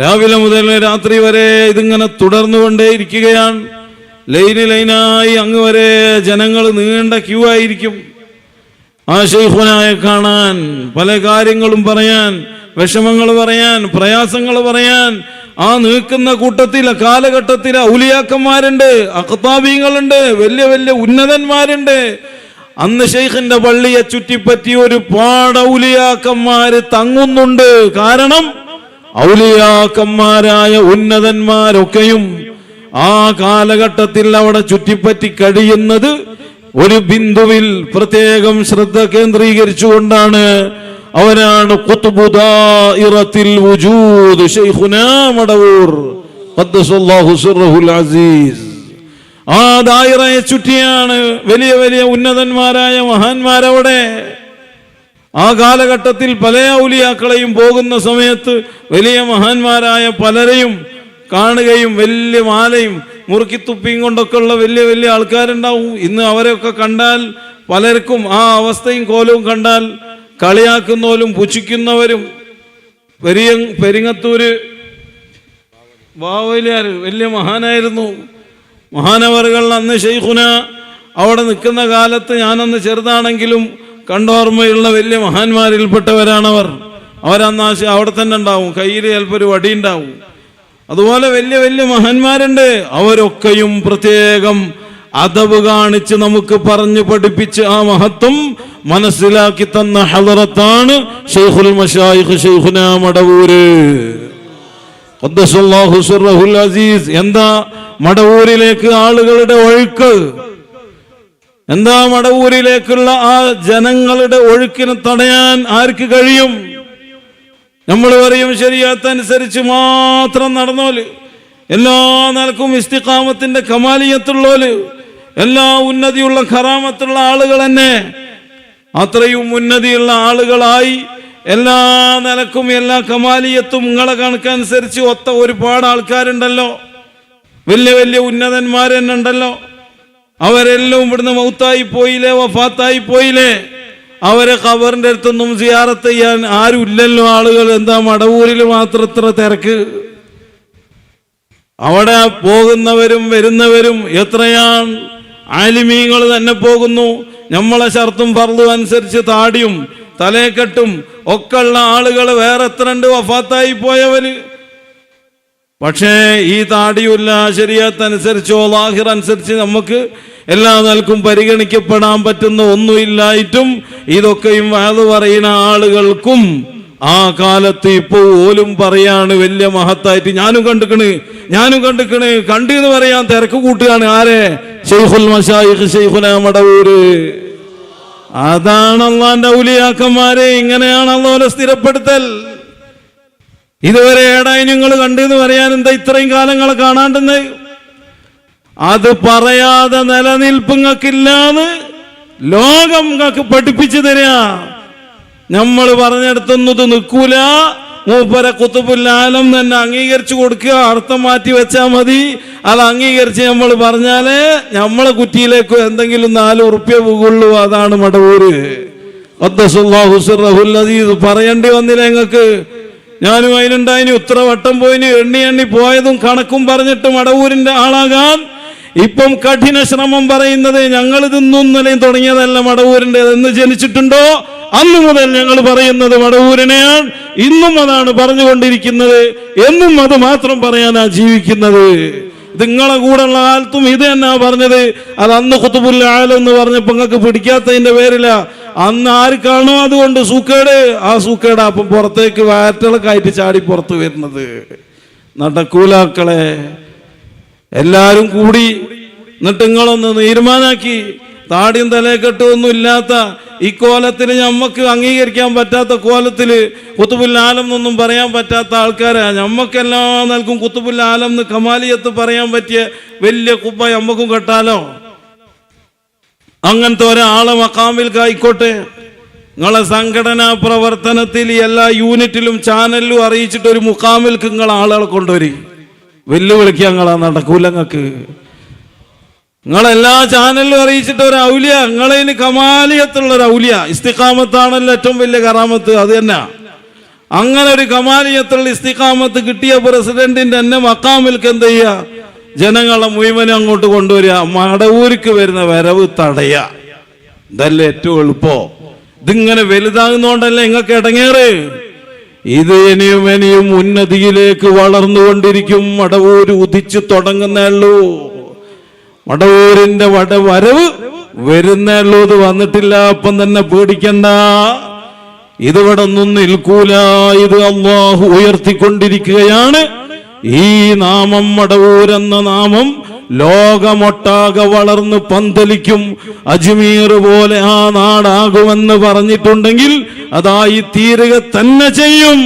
രാവിലെ മുതൽ രാത്രി വരെ ഇതിങ്ങനെ തുടർന്നുകൊണ്ടേയിരിക്കുകയാണ്. ലൈന് ലൈനായി അങ്ങ് വരെ ജനങ്ങൾ നീണ്ട ക്യൂ ആയിരിക്കും. ആ ഷെയ്ഖുനായെ കാണാൻ പല കാര്യങ്ങളും പറയാൻ വിഷമങ്ങൾ പറയാൻ പ്രയാസങ്ങൾ പറയാൻ ആ നീക്കുന്ന കൂട്ടത്തിൽ കാലഘട്ടത്തിൽ ഔലിയാക്കന്മാരുണ്ട് അക്താബീങ്ങളുണ്ട് വലിയ വലിയ ഉന്നതന്മാരുണ്ട്. അന്ന് ഷെയ്ഖിന്റെ പള്ളിയെ ചുറ്റിപ്പറ്റി ഒരു പാട് ഔലിയാക്കന്മാര് തങ്ങുന്നുണ്ട്. കാരണം ഔലിയാക്കന്മാരായ ഉന്നതന്മാരൊക്കെയും ആ കാലഘട്ടത്തിൽ അവിടെ ചുറ്റിപ്പറ്റി കഴിയുന്നത് ഒരു ബിന്ദുവിൽ പ്രത്യേകം ശ്രദ്ധ കേന്ദ്രീകരിച്ചുകൊണ്ടാണ്. അവനാണ് അസീസ്. ആ ദായിറയെ ചുറ്റിയാണ് വലിയ വലിയ ഉന്നതന്മാരായ മഹാന്മാരവിടെ ആ കാലഘട്ടത്തിൽ പല ഔലിയാക്കളെയും പോകുന്ന സമയത്ത് വലിയ മഹാന്മാരായ പലരെയും കാണുകയും വലിയ മാലയും മുറുക്കിത്തുപ്പിയും കൊണ്ടൊക്കെ ഉള്ള വലിയ വലിയ ആൾക്കാരുണ്ടാവും. ഇന്ന് അവരെയൊക്കെ കണ്ടാൽ പലർക്കും ആ അവസ്ഥയും കോലവും കണ്ടാൽ കളിയാക്കുന്നവരും പുച്ഛിക്കുന്നവരും പെരിയ പെരിങ്ങത്തൂര് ബാവലിയാർ വലിയ മഹാനായിരുന്നു. മഹാനവറുകൾ അന്ന് ഷെയ്ഖുന അവിടെ നിൽക്കുന്ന കാലത്ത് ഞാനന്ന് ചെറുതാണെങ്കിലും കണ്ടോർമ്മയുള്ള വലിയ മഹാന്മാരിൽപ്പെട്ടവരാണവർ. അവരന്ന് ആ അവിടെ തന്നെ ഉണ്ടാവും. കയ്യിൽ ചിലപ്പോൾ ഒരു വടി ഉണ്ടാവും. അതുപോലെ വലിയ വലിയ മഹാന്മാരുണ്ട്. അവരൊക്കെയും പ്രത്യേകം അതവ് കാണിച്ച് നമുക്ക് പറഞ്ഞു പഠിപ്പിച്ച് ആ മഹത്വം മനസ്സിലാക്കി തന്ന ഹലറത്താണ് മഷായിഖ് അസീസ്. എന്താ മടവൂരിലേക്ക് ആളുകളുടെ ഒഴുക്ക്? എന്താ മടവൂരിലേക്കുള്ള ആ ജനങ്ങളുടെ ഒഴുക്കിനെ തടയാൻ ആർക്ക് കഴിയും? നമ്മൾ പറയും ശരിയാത്തനുസരിച്ച് മാത്രം നടന്നോൽ. എല്ലാ നിലക്കും ഇസ്തിഖാമത്തിന്റെ കമാലിയത്തുള്ളോൽ. എല്ലാ ഉന്നതിയുള്ള ഖറാമത്തുള്ള ആളുകൾ തന്നെ. അത്രയും ഉന്നതിയുള്ള ആളുകളായി എല്ലാ നിലക്കും എല്ലാ കമാലിയത്തും നിങ്ങളെ കണക്കനുസരിച്ച് ഒത്ത ഒരുപാട് ആൾക്കാരുണ്ടല്ലോ. വലിയ വലിയ ഉന്നതന്മാർ ഉണ്ടല്ലോ അവരെല്ലാം ഇവിടുന്ന് മൗത്തായി പോയില്ലേ വഫാത്തായി പോയില്ലേ? അവരെ ഖബറിന്റെ അടുത്തൊന്നും സിയാറത്ത് ചെയ്യാൻ ആരും ഇല്ലല്ലോ ആളുകൾ. എന്താ മടവൂരിൽ മാത്രം ഇത്ര തിരക്ക്? അവിടെ പോകുന്നവരും വരുന്നവരും എത്രയാണ് ആലിമീങ്ങൾ തന്നെ പോകുന്നു. നമ്മളെ ഷർത്തും ഫർദും അനുസരിച്ച് താടിയും തലയെക്കെട്ടും ഒക്കെ ഉള്ള ആളുകൾ വേറെ എത്ര ഉണ്ട്? വഫാത്തായി പോയവര്. പക്ഷേ ഈ താടിയുല്ല അനുസരിച്ചോ ലാഹിർ അനുസരിച്ച് നമുക്ക് എല്ലാ നിലക്കും പരിഗണിക്കപ്പെടാൻ പറ്റുന്ന ഒന്നുമില്ലായിട്ടും ഇതൊക്കെയും വാത് പറയുന്ന ആളുകൾക്കും ആ കാലത്ത് ഇപ്പൊ ഓലും പറയാണ് വലിയ മഹത്തായിട്ട്. ഞാനും കണ്ടുക്കണ് ഞാനും കണ്ടുക്കണ്. കണ്ടു എന്ന് പറയാൻ തിരക്ക് കൂട്ടുകയാണ്. ആരെ? ഷെയ്ഖുൽ മഷായിഖ് ഷെയ്ഖുന മടവൂര്. അതാണ് അള്ളാന്റെ ഔലിയാക്കന്മാരെ ഇങ്ങനെയാണ് അള്ളാഹുലെ സ്ഥിരപ്പെടുത്തൽ. ഇതുവരെ ഏടായി ഞങ്ങൾ കണ്ടെന്ന് പറയാൻ എന്താ ഇത്രയും കാലങ്ങൾ കാണാണ്ടെന്ന്? അത് പറയാതെ നിലനിൽപ്പുങ്ങൾക്കില്ലാന്ന് ലോകം നിങ്ങൾക്ക് പഠിപ്പിച്ചു തരാ. നമ്മൾ പറഞ്ഞെടുത്തൊന്നത് നിൽക്കൂല. മൂപ്പര കുത്തുബുല്ലാലം തന്നെ അംഗീകരിച്ചു കൊടുക്കുക. അർത്ഥം മാറ്റി വെച്ചാൽ മതി. അത് അംഗീകരിച്ച് നമ്മൾ പറഞ്ഞാലേ നമ്മളെ കുറ്റിയിലേക്ക് എന്തെങ്കിലും നാല് ഉറുപ്പ്യ പോകുള്ളൂ അതാണ് മടവൂര്. പറയേണ്ടി വന്നില്ല ഞങ്ങൾക്ക് ഞാനും അതിനുണ്ടായിനി ഉത്തരവട്ടം വട്ടം പോയിന് എണ്ണി എണ്ണി പോയതും കണക്കും പറഞ്ഞിട്ട് മടവൂരിന്റെ ആളാകാൻ ഇപ്പം കഠിന ശ്രമം പറയുന്നത് ഞങ്ങൾ ഇതൊന്നും നിലയും തുടങ്ങിയതല്ല മടവൂരിന്റെ എന്ന് ജനിച്ചിട്ടുണ്ടോ? അന്ന് മുതൽ ഞങ്ങൾ പറയുന്നത് മടവൂരിനെയാണ്. ഇന്നും അതാണ് പറഞ്ഞുകൊണ്ടിരിക്കുന്നത്. എന്നും അത് മാത്രം പറയാനാ ജീവിക്കുന്നത്. നിങ്ങളെ കൂടെയുള്ള കാലത്തും ഇത് തന്നെ പറഞ്ഞത്. അത് അന്ന് കുത്തുബുല്ല ആലെന്ന് പറഞ്ഞപ്പോ നിങ്ങൾക്ക് പിടിക്കാത്തതിന്റെ പേരില. അന്ന് കാണോ അതുകൊണ്ട് സൂക്കേട്. ആ സൂക്കേട് അപ്പം പുറത്തേക്ക് വാറ്റളൊക്കെ ആയിട്ട് ചാടി പുറത്തു വരുന്നത്. നടക്കൂലാക്കളെ എല്ലാരും കൂടി എന്നിട്ട് നിങ്ങളൊന്ന് തീരുമാനാക്കി. താടിയും തലയെക്കെട്ടും ഒന്നും ഇല്ലാത്ത ഈ കോലത്തിൽ ഞമ്മക്ക് അംഗീകരിക്കാൻ പറ്റാത്ത കോലത്തിൽ കുത്തുപുല്ലാലം എന്നൊന്നും പറയാൻ പറ്റാത്ത ആൾക്കാരാ. ഞമ്മക്കെല്ലാം നൽകും കുത്തുപുല്ലാലം എന്ന് കമാലിയത്ത് പറയാൻ പറ്റിയ വലിയ കുപ്പ ഞമ്മക്കും കെട്ടാലോ? അങ്ങനത്തെ ഒരാളെ മക്കാമിൽ ആയിക്കോട്ടെ. നിങ്ങളെ സംഘടനാ പ്രവർത്തനത്തിൽ എല്ലാ യൂണിറ്റിലും ചാനലിലും അറിയിച്ചിട്ട് ഒരു മുക്കാമിൽക്ക് നിങ്ങൾ ആളുകളെ കൊണ്ടുവരി. വെല്ലുവിളിക്കുക നിങ്ങളാ നടക്കൂല നിങ്ങൾക്ക് നിങ്ങളെല്ലാ ചാനലിലും അറിയിച്ചിട്ട് ഒരു ഔലിയ നിങ്ങളതിന് കമാലിയത്തുള്ള ഒരു ഔലിയ. ഇസ്തിക്കാമത്താണല്ലോ ഏറ്റവും വലിയ കറാമത്ത് അത് തന്നെ. അങ്ങനെ ഒരു കമാലിയത്തുള്ള ഇസ്തിക്കാമത്ത് കിട്ടിയ പ്രസിഡന്റിന്റെ തന്നെ മക്കാമിൽക്ക് എന്ത് ചെയ്യുക ജനങ്ങളെ മുഴുവനും അങ്ങോട്ട് കൊണ്ടുവരിക. മടവൂരിക്ക് വരുന്ന വരവ് തടയുക ഇതല്ലേ ഏറ്റവും എളുപ്പോ? ഇതിങ്ങനെ വലുതാകുന്നോണ്ടല്ലേ നിങ്ങൾക്ക് ഇടങ്ങേറ്? ഇത് ഇനിയും ഇനിയും ഉന്നതിയിലേക്ക് വളർന്നുകൊണ്ടിരിക്കും. മടവൂര് ഉദിച്ചു തുടങ്ങുന്നേള്ളൂ മടവൂരിന്റെ വട വരവ് വരുന്നേള്ളൂ ഇത് വന്നിട്ടില്ല. അപ്പം തന്നെ പേടിക്കണ്ട. ഇതിവിടെ ഒന്നും നിൽക്കൂല. ഇത് അള്ളാഹു ഉയർത്തിക്കൊണ്ടിരിക്കുകയാണ്. ഈ നാമം മടവൂർ എന്ന നാമം ലോകമൊട്ടാകെ വളർന്ന് പന്തലിക്കും അജ്മീർ പോലെ ആ നാടാകുമെന്ന് പറഞ്ഞിട്ടുണ്ടെങ്കിൽ അതായി തീരുക തന്നെ ചെയ്യും.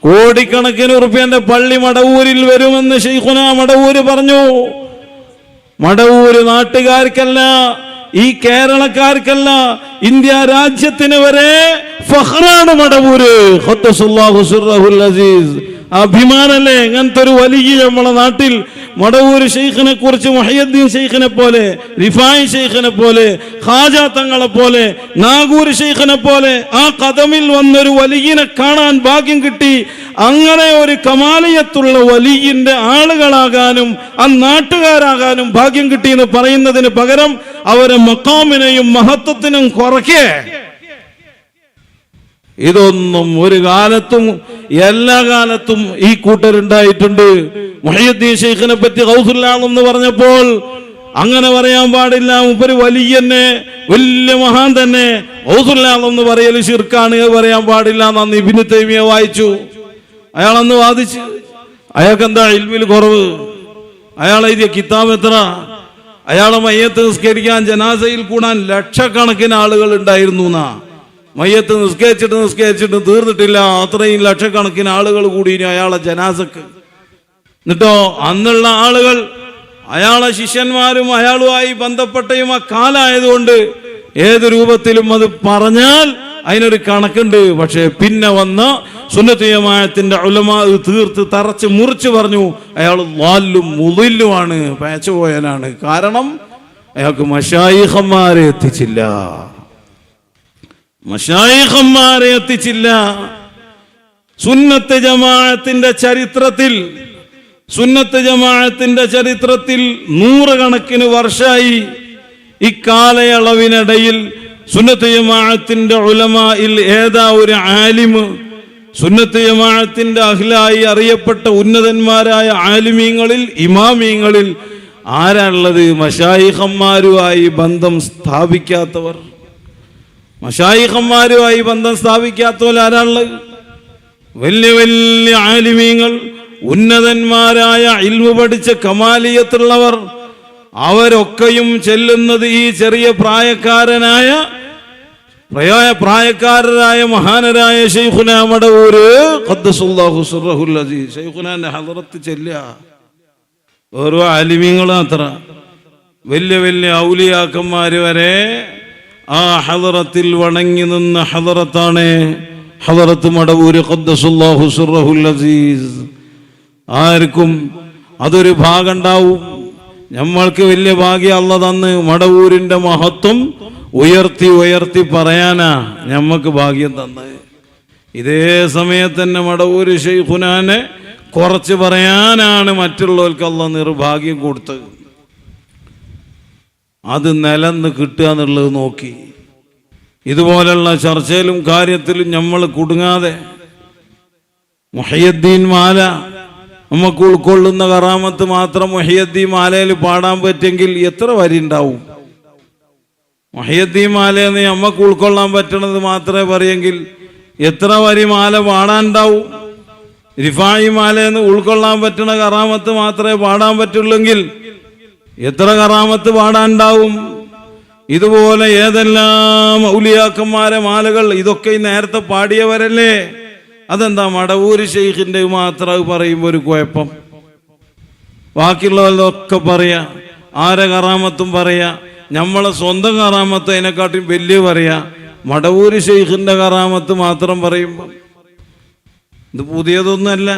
കോടിക്കണക്കിന് ഉറുപ്പ്യന്റെ പള്ളി മടവൂരിൽ വരുമെന്ന് ഷെയ്ഖുന മടവൂര് പറഞ്ഞു. മടവൂര് നാട്ടുകാർക്കല്ല ഈ കേരളക്കാർക്കല്ല ഇന്ത്യ രാജ്യത്തിന് വരെ ഫഹ്റാണ് മടവൂര് അസീസ്. അഭിമാനല്ലേ? ഇങ്ങനത്തെ ഒരു വലിയ നമ്മളെ നാട്ടിൽ മടവൂര് ഷെയ്ഖിനെ കുറിച്ച് മൊഹയ്യദ്ദീൻ ഷെയ്ഖിനെ പോലെ റിഫായി ഷെയ്ഖിനെ പോലെ ഖാജാ തങ്ങളെ പോലെ നാഗൂർ ഷെയ്ഖിനെ പോലെ ആ കഥമിൽ വന്നൊരു വലിയനെ കാണാൻ ഭാഗ്യം കിട്ടി. അങ്ങനെ ഒരു കമാലയത്തുള്ള വലിയന്റെ ആളുകളാകാനും ആ നാട്ടുകാരാകാനും ഭാഗ്യം കിട്ടി എന്ന് പറയുന്നതിന് പകരം അവരെ മക്കാമിനെയും മഹത്വത്തിനും കുറയ്ക്കേ. ഇതൊന്നും ഒരു കാലത്തും എല്ലാ കാലത്തും ഈ കൂട്ടരുണ്ടായിട്ടുണ്ട്. മുഹയ്യദ്ദീൻ ഷെയ്ഖിനെ പറ്റി ഹൗസുല്ലാണെന്ന് പറഞ്ഞപ്പോൾ അങ്ങനെ പറയാൻ പാടില്ല. ഉപരി വലിയ വലിയ മഹാൻ തന്നെ. ഹൗസുല്ലാണെന്ന് പറയൽ ശിർക്കാണ് ഇത് പറയാൻ പാടില്ല എന്ന് ഇബിന് തൈമിയെ വായിച്ചു. അയാളന്ന് വാദിച്ച്. അയാൾക്ക് എന്താ ഇൽമിൽ കുറവ്? അയാൾ എഴുതിയ കിതാബ് എത്ര? അയാളെ മയ്യത്ത് നിസ്കരിക്കാൻ ജനാസയിൽ കൂടാൻ ലക്ഷക്കണക്കിന് ആളുകൾ ഉണ്ടായിരുന്നു എന്നാ. മയ്യത്ത് നിസ്കരിച്ചിട്ട് നിസ്കരിച്ചിട്ട് തീർന്നിട്ടില്ല. അത്രയും ലക്ഷക്കണക്കിന് ആളുകൾ കൂടി ഇനി അയാളെ ജനാസക്ക്. എന്നിട്ടോ അന്നുള്ള ആളുകൾ അയാളെ ശിഷ്യന്മാരും അയാളുമായി ബന്ധപ്പെട്ടയും ആ കാലായതുകൊണ്ട് ഏത് രൂപത്തിലും അത് പറഞ്ഞാൽ അതിനൊരു കണക്കുണ്ട്. പക്ഷേ പിന്നെ വന്ന സുന്നത്തീയമായത്തിന്റെ ഉലമാ തീർത്ത് തറച്ച് മുറിച്ച് പറഞ്ഞു അയാൾ വാല്ലും മുതില്ലുമാണ് പേച്ചുപോയനാണ് കാരണം അയാൾക്ക് മഷായിഹന്മാരെ എത്തിച്ചില്ല. മഷായിഹന്മാരെ എത്തിച്ചില്ല. സുന്നത്ത് ജമാഅത്തിന്റെ ചരിത്രത്തിൽ സുന്നത്ത് ജമാഅത്തിന്റെ ചരിത്രത്തിൽ നൂറുകണക്കിന് വർഷമായി ഇക്കാലയളവിനിടയിൽ സുന്നത്ത് ജമാഅത്തിന്റെ ഉലമായിൽ ഏതാ ഒരു ആലിമ് സുന്നത്ത് ജമാഅത്തിന്റെ അഖിലായി അറിയപ്പെട്ട ഉന്നതന്മാരായ ആലിമീങ്ങളിൽ ഇമാമീങ്ങളിൽ ആരാണുള്ളത് മഷായിഹന്മാരുമായി ബന്ധം സ്ഥാപിക്കാത്തവർ. മഷായിഹന്മാരുമായി ബന്ധം സ്ഥാപിക്കാത്തവർ ആരാളുള്ളത് വലിയ വലിയ ആലിമീങ്ങൾ ഉന്നതന്മാരായ ഇൽമു പഠിച്ച കമാലിയത്തുള്ളവർ അവരൊക്കെയും ചെല്ലുന്നത് ഈ ചെറിയ പ്രായക്കാരനായ പ്രയായ പ്രായക്കാരരായ മഹാനരായ ഷെയ്ഖുന മടവൂര്. ഷെയ്ഖുനാന്റെ ഹദറത്ത് ചെല്ലുക. ഓരോ ആലിമീങ്ങളും അത്ര വലിയ വലിയ ഔലിയാക്കന്മാര് വരെ ആ ഹദറത്തിൽ വണങ്ങി നിന്ന ഹദറത്താണ് ഹദറത്ത് മടവൂര് അസീസ് ആർക്കും അതൊരു ഭാഗം ഉണ്ടാവും നമ്മൾക്ക് വലിയ ഭാഗ്യം അല്ല തന്ന് മടവൂരിന്റെ മഹത്വം ഉയർത്തി ഉയർത്തി പറയാനാ ഞമ്മക്ക് ഭാഗ്യം തന്നത് ഇതേ സമയത്ത് തന്നെ മടവൂര് ഷെയ്ഖുനാനെ കുറച്ച് പറയാനാണ് മറ്റുള്ളവർക്ക് അല്ല നിർഭാഗ്യം കൊടുത്തത്. അത് നിലന്ന് കിട്ടുക എന്നുള്ളത് നോക്കി. ഇതുപോലുള്ള ചർച്ചയിലും കാര്യത്തിലും നമ്മൾ കുടുങ്ങാതെ മുഹയ്യദ്ദീൻ മാല നമുക്ക് ഉൾക്കൊള്ളുന്ന കറാമത്ത് മാത്രം മുഹയ്യദ്ദീൻ മാലയിൽ പാടാൻ പറ്റെങ്കിൽ എത്ര വരി ഉണ്ടാവും? മുഹയ്യദ്ദീൻ മാലയെന്ന് നമുക്ക് ഉൾക്കൊള്ളാൻ പറ്റണത് മാത്രമേ പറയെങ്കിൽ എത്ര വരി മാല പാടാനുണ്ടാവും റിഫായി മാലയെന്ന് ഉൾക്കൊള്ളാൻ പറ്റുന്ന കറാമത്ത് മാത്രമേ പാടാൻ പറ്റുള്ളെങ്കിൽ എത്ര കറാമത്ത് പാടാനുണ്ടാവും? ഇതുപോലെ ഏതെല്ലാം ഔലിയാക്കന്മാരെ മാലകൾ ഇതൊക്കെ നേരത്തെ പാടിയവരല്ലേ? അതെന്താ മടവൂര് ഷെയ്ഖിന്റെ മാത്രം പറയുമ്പോൾ ഒരു കുഴപ്പം? ബാക്കിയുള്ളവരൊക്കെ പറയാ ആരെ കറാമത്തും പറയാ നമ്മളെ സ്വന്തം കറാമത്ത് അതിനെക്കാട്ടും വലിയ പറയാ മടവൂര് ഷെയ്ഖിന്റെ കറാമത്ത് മാത്രം പറയുമ്പോൾ ഇത് പുതിയതൊന്നുമല്ല.